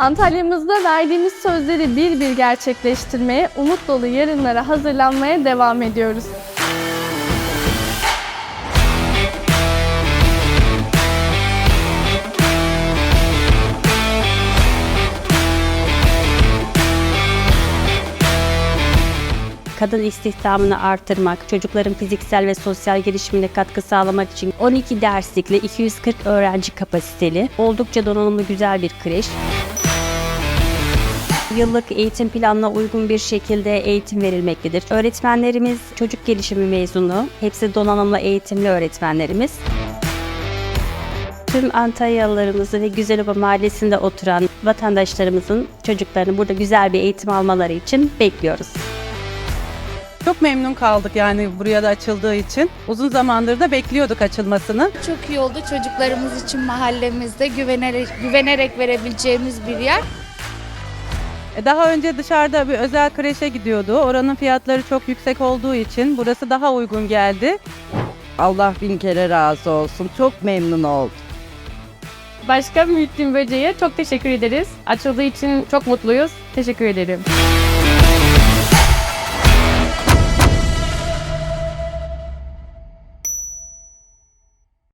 Antalya'mızda verdiğimiz sözleri bir bir gerçekleştirmeye, umut dolu yarınlara hazırlanmaya devam ediyoruz. kadın istihdamını artırmak, çocukların fiziksel ve sosyal gelişimine katkı sağlamak için 12 derslikli 240 öğrenci kapasiteli, oldukça donanımlı güzel bir kreş. Yıllık eğitim planına uygun bir şekilde eğitim verilmektedir. Öğretmenlerimiz çocuk gelişimi mezunu, hepsi donanımlı eğitimli öğretmenlerimiz. Tüm Antalyalılarımızı ve Güzelova Mahallesi'nde oturan vatandaşlarımızın çocuklarını burada güzel bir eğitim almaları için bekliyoruz. Çok memnun kaldık yani buraya da açıldığı için. Uzun zamandır da bekliyorduk açılmasını. Çok iyi oldu çocuklarımız için mahallemizde güvenerek, güvenerek verebileceğimiz bir yer. E, Daha önce dışarıda bir özel kreşe gidiyordu. Oranın fiyatları çok yüksek olduğu için burası daha uygun geldi. Allah bin kere razı olsun. Çok memnun oldum. Başkan Muhittin Böce'ye çok teşekkür ederiz. Açıldığı için çok mutluyuz. Teşekkür ederim.